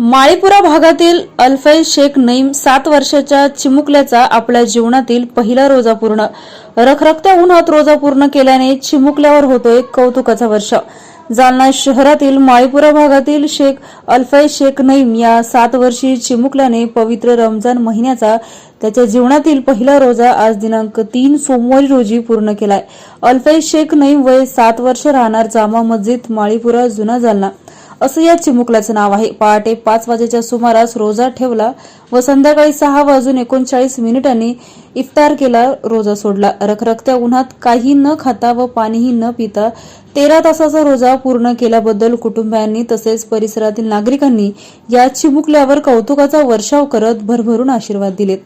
माळीपुरा भागातील अल्फैज शेख नईम सात वर्षाच्या चिमुकल्याचा आपल्या जीवनातील पहिला रोजा पूर्ण. रखरखत्या उन्हात रोजा पूर्ण केल्याने चिमुकल्यावर होतोय कौतुकाचा वर्ष. जालना शहरातील माळीपुरा भागातील शेख अल्फैज शेख नईम या सात वर्षीय चिमुकल्याने पवित्र रमजान महिन्याचा त्याच्या जीवनातील पहिला रोजा आज दिनांक तीन सोमवारी रोजी पूर्ण केलाय. अल्फैज शेख नईम वय सात वर्ष राहणार जामा मस्जिद माळीपुरा जुना जालना. असं या चिमुकल्याचं नाव आहे. पहाटे पाच वाजेच्या सुमारास रोजा ठेवला व संध्याकाळी सहा वाजून एकोणचाळीस मिनिटांनी इफ्तार केला रोजा सोडला. रखरखत्या उन्हात काही न खाता व पाणीही न पिता तेरा तासाचा रोजा पूर्ण केल्याबद्दल कुटुंबियांनी तसेच परिसरातील नागरिकांनी या चिमुकल्यावर कौतुकाचा वर्षाव करत भरभरून आशीर्वाद दिलेत.